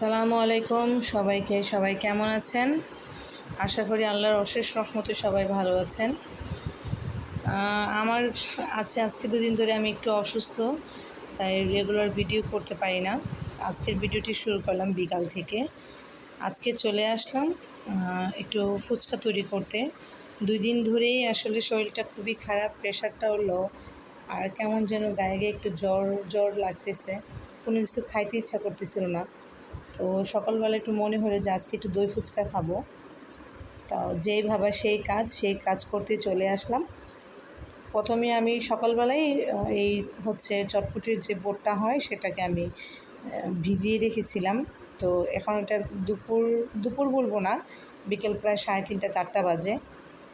আসসালামু আলাইকুম সবাইকে। সবাই কেমন আছেন? আশা করি আল্লাহর অশেষ রহমতে সবাই ভালো আছেন। আমার আছে আজকে দুদিন ধরে আমি একটু অসুস্থ, তাই রেগুলার ভিডিও করতে পারি না। আজকের ভিডিওটি শুরু করলাম বিকাল থেকে। আজকে চলে আসলাম একটু ফুচকা তৈরি করতে। দুই দিন ধরেই আসলে শরীরটা খুবই খারাপ প্রেশারটাও লো আর কেমন যেন গায়ে গায়ে একটু জ্বর জ্বর লাগতেছে। কোনো কিছু খাইতে ইচ্ছা করতেছিল না। তো সকালবেলা একটু মনে হলো যে আজকে একটু দই ফুচকা খাব। তো যেই ভাবা সেই কাজ সেই কাজ করতে চলে আসলাম। প্রথমে আমি সকালবেলায় আহ, এই হচ্ছে চটপটির যে বোটটা হয় সেটাকে আমি ভিজিয়ে রেখেছিলাম। তো এখন এটা দুপুর দুপুর বলব না বিকেল প্রায় সাড়ে তিনটা চারটা বাজে।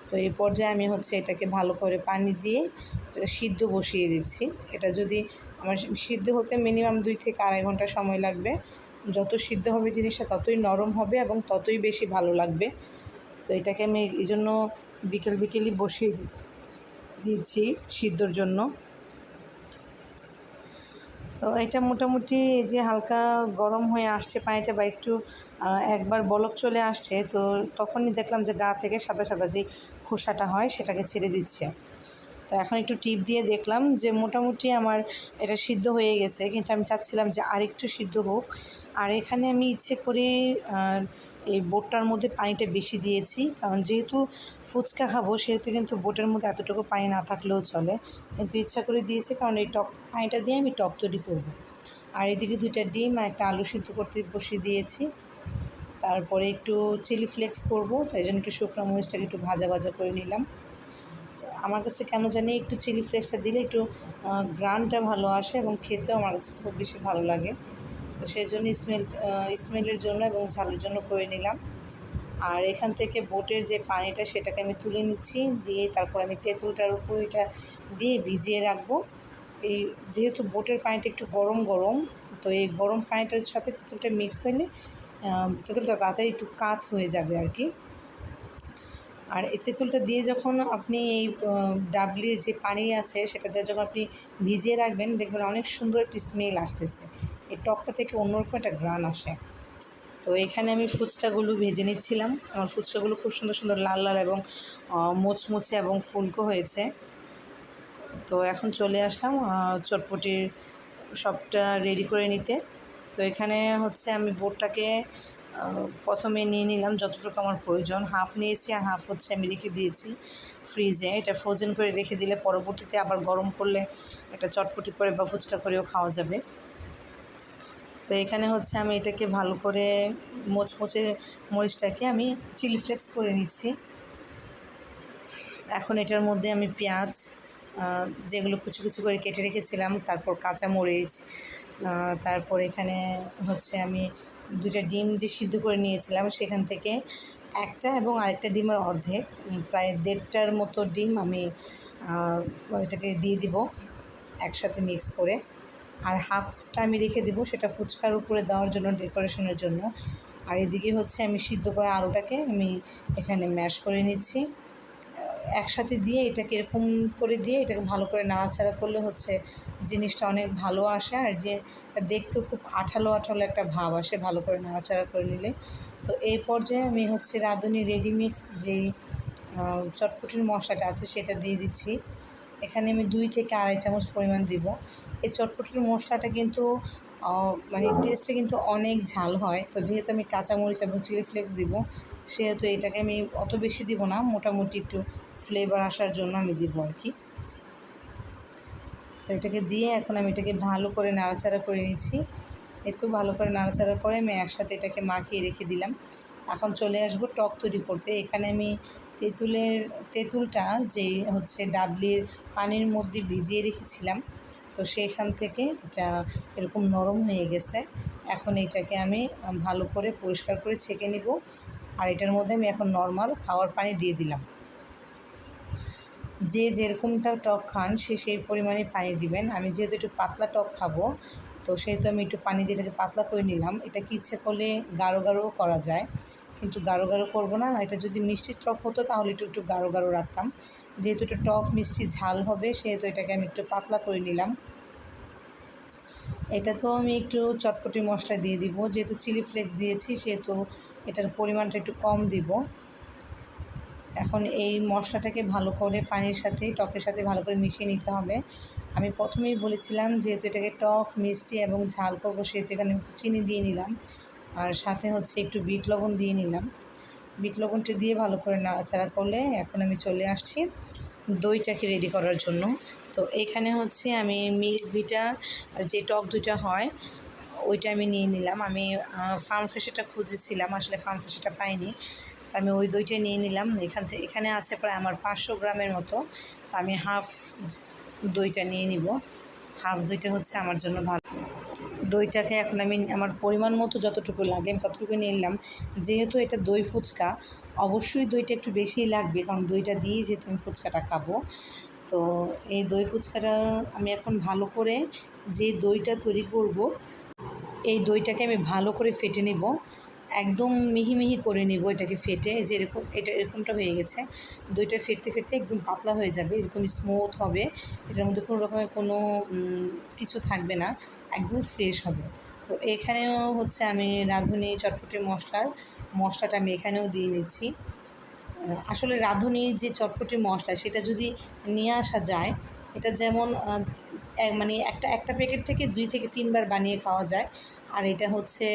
তো এই পর্যায়ে আমি হচ্ছে এটাকে ভালো করে পানি দিয়ে সিদ্ধ বসিয়ে দিচ্ছি। এটা যদি আমার সিদ্ধ হতে মিনিমাম দুই থেকে আড়াই ঘণ্টা সময় লাগবে। যত সিদ্ধ হবে জিনিসটা ততই নরম হবে এবং ততই বেশি ভালো লাগবে। তো এটাকে আমি এই জন্য বিকেল বিকেলই বসিয়ে দিয়েছি সিদ্ধর জন্য। তো এটা মোটামুটি যে হালকা গরম হয়ে আসছে পায়েটা বা একটু একবার বলক চলে আসছে, তো তখনই দেখলাম যে গা থেকে সাদা সাদা যে খোসাটা হয় সেটাকে ছেড়ে দিচ্ছে। তো এখন একটু টিপ দিয়ে দেখলাম যে মোটামুটি আমার এটা সিদ্ধ হয়ে গেছে, কিন্তু আমি চাচ্ছিলাম যে আরেকটু সিদ্ধ হোক। আর এখানে আমি ইচ্ছে করে এই বোটটার মধ্যে পানিটা বেশি দিয়েছি। কারণ যেহেতু ফুচকা খাব, সেহেতু কিন্তু বোটের মধ্যে এতটুকু পানি না থাকলেও চলে। কিন্তু ইচ্ছা করে দিয়েছি, কারণ এই টক, পানিটা দিয়ে আমি টক তৈরি করব। আর এদিকে দুইটা ডিম আর একটা আলু সিদ্ধ করতে বসিয়ে দিয়েছি। তারপরে একটু চিলি ফ্লেক্স করব, তাই জন্য একটু শুকনো মরিচটাকে একটু ভাজা ভাজা করে নিলাম। আমার কাছে কেন জানি একটু চিলি ফ্লেক্সটা দিলে একটু গ্রানটা ভালো আসে এবং খেতেও আমার কাছে খুব বেশি ভালো লাগে। সেই জন্য স্মেল স্মেলের জন্য এবং ঝালের জন্য করে নিলাম। আর এখান থেকে বোটের যে পানিটা, সেটাকে আমি তুলে নিচ্ছি। দিয়ে তারপর আমি তেঁতুলটার উপর এটা দিয়ে ভিজিয়ে রাখব। এই যেহেতু বোটের পানিটা একটু গরম গরম, তো এই গরম পানিটার সাথে তেঁতুলটা মিক্স হলে তেঁতুলটা তাড়াতাড়ি একটু কাত হয়ে যাবে আর কি। আর এই তেঁতুলটা দিয়ে যখন আপনি এই ডাবলির যে পানি আছে সেটা দিয়ে যখন আপনি ভিজিয়ে রাখবেন, দেখবেন অনেক সুন্দর একটি স্মেল আসতেছে। এই টকটা থেকে অন্যরকম একটা গ্রান আসে। তো এখানে আমি ফুচকাগুলো ভেজে নিচ্ছিলাম। আমার ফুচকাগুলো খুব সুন্দর সুন্দর লাল লাল এবং মুচমুচে এবং ফুলকো হয়েছে। তো এখন চলে আসলাম চটপটির সবটা রেডি করে নিতে। তো এখানে হচ্ছে আমি বোটটাকে প্রথমে নিয়ে নিলাম যতটুকু আমার প্রয়োজন। হাফ নিয়েছি আর হাফ হচ্ছে আমি রেখে দিয়েছি ফ্রিজে। এটা ফ্রোজেন করে রেখে দিলে পরবর্তীতে আবার গরম করলে এটা চটপটি করে বা ফুচকা করেও খাওয়া যাবে। তো এখানে হচ্ছে আমি এটাকে ভালো করে মোচমোচে মরিচটাকে আমি চিলি ফ্লেক্স করে নিচ্ছি। এখন এটার মধ্যে আমি পেঁয়াজ যেগুলো কুচু কুচি করে কেটে রেখেছিলাম, তারপর কাঁচা মরিচ তারপর এখানে হচ্ছে আমি দুটা ডিম যে সিদ্ধ করে নিয়েছিলাম সেখান থেকে একটা এবং আরেকটা ডিমের অর্ধেক প্রায় দেড়টার মতো ডিম আমি এটাকে দিয়ে দিব একসাথে মিক্স করে। আর হাফটা আমি রেখে দেবো সেটা ফুচকার উপরে দেওয়ার জন্য, ডেকোরেশনের জন্য। আর এদিকে হচ্ছে আমি সিদ্ধ করা আলুটাকে আমি এখানে ম্যাশ করে নিচ্ছি। একসাথে দিয়ে এটাকে এরকম করে দিয়ে এটাকে ভালো করে নাড়াচাড়া করলে হচ্ছে জিনিসটা অনেক ভালো আসে। আর যে দেখতেও খুব আঠালো আঠালো একটা ভাব আসে ভালো করে নাড়াচাড়া করে নিলে। তো এই পর্যায়ে আমি হচ্ছে রাঁধুনি রেডিমিক্স যে আহ, চটপটির মশলাটা আছে সেটা দিয়ে দিচ্ছি। এখানে আমি দুই থেকে আড়াই চামচ পরিমাণ দিব। এই চটপটির মশলাটা কিন্তু মানে টেস্টে কিন্তু অনেক ঝাল হয়। তো যেহেতু আমি কাঁচামরিচ এবং চিলি ফ্লেক্স দিব সেহেতু এটাকে আমি অত বেশি দিব না। মোটামুটি একটু ফ্লেভার আসার জন্য আমি দিব আর কি। তো এটাকে দিয়ে এখন আমি এটাকে ভালো করে নাড়াচাড়া করে নিচ্ছি একটু ভালো করে নাড়াচাড়া করে আমি একসাথে এটাকে মাখিয়ে রেখে দিলাম। এখন চলে আসব টক তৈরি করতে। এখানে আমি তেঁতুলের, তেঁতুলটা যে হচ্ছে ডাবলির পানির মধ্যে ভিজিয়ে রেখেছিলাম, তো সেখান থেকে এটা এরকম নরম হয়ে গেছে। এখন এটাকে আমি ভালো করে পরিষ্কার করে ছেঁকে নিব। আর এটার মধ্যে আমি এখন নর্মাল খাওয়ার পানি দিয়ে দিলাম। যে যেরকমটা টক খান, সে সেই পরিমাণে পানি দিবেন। আমি যেহেতু একটু পাতলা টক খাব, তো সেহেতু আমি একটু পানি দিয়ে এটাকে পাতলা করে নিলাম। এটা কি ইচ্ছে করলে গাঢ় গাঢ়ও করা যায়, কিন্তু গাঢ় গাঢ় করব না। এটা যদি মিষ্টির টক হতো, তাহলে একটু একটু গাঢ় গাঢ় রাখতাম। যেহেতু একটু টক মিষ্টি ঝাল হবে, সেহেতু এটাকে আমি একটু পাতলা করে নিলাম। এটা তো আমি একটু চটপটি মশলা দিয়ে দিব। যেহেতু চিলি ফ্লেক্স দিয়েছি, সেহেতু এটার পরিমাণটা একটু কম দিব। এখন এই মশলাটাকে ভালো করে পানির সাথে, টকের সাথে ভালো করে মিশিয়ে নিতে হবে। আমি প্রথমেই বলেছিলাম যেহেতু এটাকে টক, মিষ্টি এবং ঝাল করব, সেহেতু এখানে চিনি দিয়ে নিলাম। আর সাথে হচ্ছে একটু বিট লবণ দিয়ে নিলাম। বিট লবণটা দিয়ে ভালো করে নাড়াচাড়া করলে এখন আমি চলে আসছি দইটাকে রেডি করার জন্য। তো এখানে হচ্ছে আমি মিল্ক ভিটা আর যে টক দুইটা হয়, ওইটা আমি নিয়ে নিলাম। আমি ফার্ম ফ্রেশেটা খুঁজেছিলাম, আসলে ফার্ম ফ্রেশেটা পাইনি। আমি ওই দইটা নিয়ে নিলাম। এখান থেকে এখানে আছে প্রায় আমার পাঁচশো গ্রামের মতো। তো আমি হাফ দইটা নিয়ে নিব। হাফ দইটা হচ্ছে আমার জন্য ভালো। দইটাকে এখন আমি আমার পরিমাণ মতো যতটুকু লাগে আমি ততটুকু নিলাম। যেহেতু এটা দই ফুচকা, অবশ্যই দইটা একটু বেশিই লাগবে কারণ দইটা দিয়ে যেহেতু আমি ফুচকাটা খাব। তো এই দই ফুচকাটা আমি এখন ভালো করে যে দইটা তৈরি করব, এই দইটাকে আমি ভালো করে ফেটে নেব। একদম মিহি মিহি করে নেব এটাকে ফেটে যে এরকম, এটা এরকমটা হয়ে গেছে। দইটা ফেটতে ফেটতে একদম পাতলা হয়ে যাবে, এরকম স্মুথ হবে। এটার মধ্যে কোনো রকমের কোনো কিছু থাকবে না, একদম ফ্রেশ হবে। তো এখানেও হচ্ছে আমি রাঁধুনি চটপটি মশলার মশলাটা আমি এখানেও দিয়ে নিচ্ছি। আসলে রাঁধুনি যে চটপটি মশলা, সেটা যদি নিয়ে আসা যায়, এটা যেমন মানে একটা একটা প্যাকেট থেকে দুই থেকে তিনবার বানিয়ে খাওয়া যায়। আর এটা হচ্ছে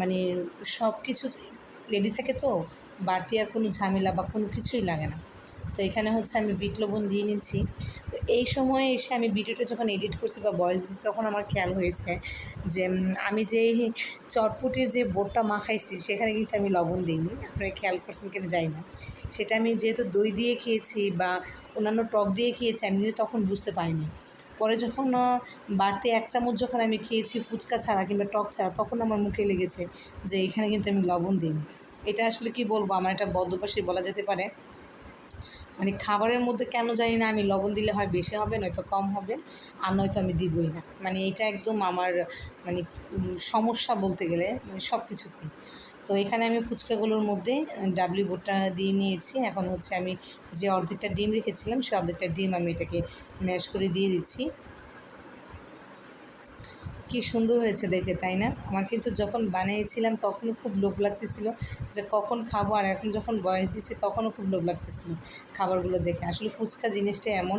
মানে সব কিছু রেডি থাকে তো, বাড়তি আর কোনো ঝামেলা বা কোনো কিছুই লাগে না। তো এখানে হচ্ছে আমি বিট লবণ দিয়ে নিচ্ছি। তো এই সময়ে এসে আমি ভিডিওটা যখন এডিট করছি বা বয়স দিচ্ছি, তখন আমার খেয়াল হয়েছে যে আমি যে চটপটির যে বোটটা মাখাইছি, সেখানে কিন্তু আমি লবণ দিইনি। আপনারা খেয়াল করছেন কিনা যাই না। সেটা আমি যেহেতু দই দিয়ে খেয়েছি বা অন্যান্য টক দিয়ে খেয়েছি, আমি কিন্তু তখন বুঝতে পারিনি। পরে যখন বাড়তি এক চামচ যখন আমি খেয়েছি ফুচকা ছাড়া কিংবা টক ছাড়া, তখন আমার মুখে লেগেছে যে এখানে কিন্তু আমি লবণ দিইনি। এটা আসলে কি বলব? আমার এটা বদ্ধপাশে বলা যেতে পারে। মানে খাবারের মধ্যে কেন জানি না আমি লবণ দিলে হয় বেশি হবে, নয়তো কম হবে, আর নয়তো আমি দিবই না। মানে এটা একদম আমার মানে সমস্যা বলতে গেলে মানে সব কিছুতেই তো এখানে আমি ফুচকাগুলোর মধ্যে ডাবলি বোটটা দিয়ে নিয়েছি। এখন হচ্ছে আমি যে অর্ধেকটা ডিম রেখেছিলাম, সে অর্ধেকটা ডিম আমি এটাকে ম্যাশ করে দিয়ে দিচ্ছি। কি সুন্দর হয়েছে দেখে, তাই না? আমার কিন্তু যখন বানিয়েছিলাম তখনও খুব লোভ লাগতেছিল যে কখন খাব, আর এখন যখন বয়স দিচ্ছি তখনও খুব লোভ লাগতেছিল খাবারগুলো দেখে। আসলে ফুচকা জিনিসটা এমন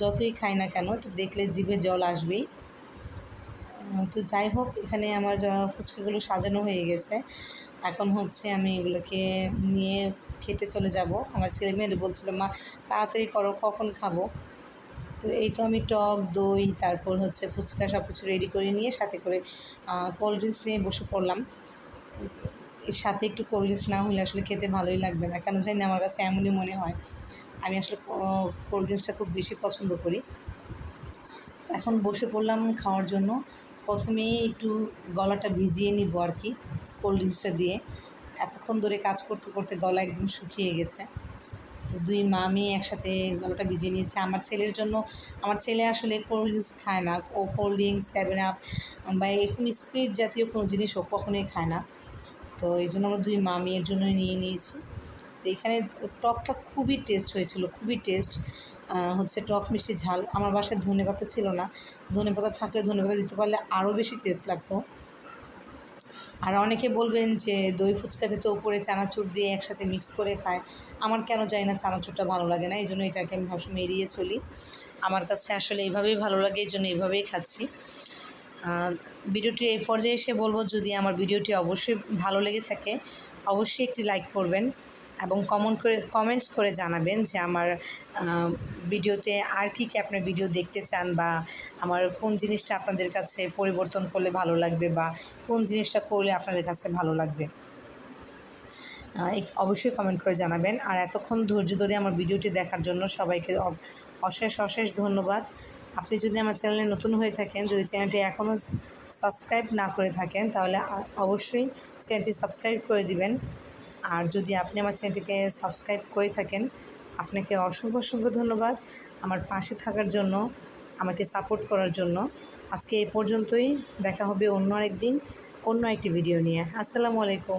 যতই খাই না কেন দেখলে জিভে জল আসবেই। তো যাই হোক, এখানে আমার ফুচকাগুলো সাজানো হয়ে গেছে। এখন হচ্ছে আমি এগুলোকে নিয়ে খেতে চলে যাব। আমার ছেলে মেয়ের বলছিল, মা, তাড়াতাড়ি করো, কখন খাব? তো এই তো আমি টক, দই, তারপর হচ্ছে ফুচকা সব কিছু রেডি করে নিয়ে সাথে করে কোল্ড ড্রিঙ্কস নিয়ে বসে পড়লাম। এর সাথে একটু কোল্ড ড্রিঙ্কস না হলে আসলে খেতে ভালোই লাগবে না। কেন জানি আমার কাছে এমনই মনে হয়। আমি আসলে কোল্ড ড্রিঙ্কসটা খুব বেশি পছন্দ করি। এখন বসে পড়লাম খাওয়ার জন্য। প্রথমেই একটু গলাটা ভিজিয়ে নিব আর কি কোল্ড ড্রিঙ্কসটা দিয়ে। এতক্ষণ ধরে কাজ করতে করতে গলা একদম শুকিয়ে গেছে। তো দুই মামি একসাথে গলাটা ভিজিয়ে নিয়েছে। আমার ছেলের জন্য, আমার ছেলে আসলে কোল্ড ড্রিঙ্কস খায় না। ও কোল্ড ড্রিঙ্কস সেভেন আপ বা এরকম স্প্রিট জাতীয় কোনো জিনিস ও কখনোই খায় না। তো এই জন্য আমরা দুই মামি এর জন্যই নিয়ে নিয়েছি। তো এখানে টকটা খুবই টেস্ট হয়েছিল, খুবই টেস্ট হচ্ছে টক মিষ্টি ঝাল। আমার বাসায় ধনে পাতা ছিল না। ধনে পাতা থাকলে ধনে পাতা দিতে পারলে আরও বেশি টেস্ট লাগতো। আর অনেকে বলবেন যে, দই ফুচকাতে তো উপরে চানাচুর দিয়ে একসাথে মিক্স করে খায়। আমার কেন জানি না চানাচুরটা ভালো লাগে না, এই জন্য এটাকে আমি সবসময় এড়িয়ে চলি। আমার কাছে আসলে এইভাবেই ভালো লাগে, এই জন্য এইভাবেই খাচ্ছি। ভিডিওটি এই পর্যায়ে এসে বলব, যদি আমার ভিডিওটি অবশ্যই ভালো লেগে থাকে, অবশ্যই একটি লাইক করবেন। এবং কমেন্ট করে কমেন্টস করে জানাবেন যে আমার ভিডিওতে আর কী কী আপনার ভিডিও দেখতে চান বা আমার কোন জিনিসটা আপনাদের কাছে পরিবর্তন করলে ভালো লাগবে বা কোন জিনিসটা করলে আপনাদের কাছে ভালো লাগবে। অবশ্যই কমেন্ট করে জানাবেন। আর এতক্ষণ ধৈর্য ধরে আমার ভিডিওটি দেখার জন্য সবাইকে অশেষ অশেষ ধন্যবাদ। আপনি যদি আমার চ্যানেলে নতুন হয়ে থাকেন, যদি চ্যানেলটি এখনও সাবস্ক্রাইব না করে থাকেন, তাহলে অবশ্যই চ্যানেলটি সাবস্ক্রাইব করে দিবেন। আর যদি আপনি আমার চ্যানেলটিকে সাবস্ক্রাইব করে থাকেন, আপনাকে অসংখ্য অসংখ্য ধন্যবাদ আমার পাশে থাকার জন্য, আমাকে সাপোর্ট করার জন্য। আজকে এ পর্যন্তই, দেখা হবে অন্য আরেকদিন, অন্য একটি ভিডিও নিয়ে। আসসালামু আলাইকুম।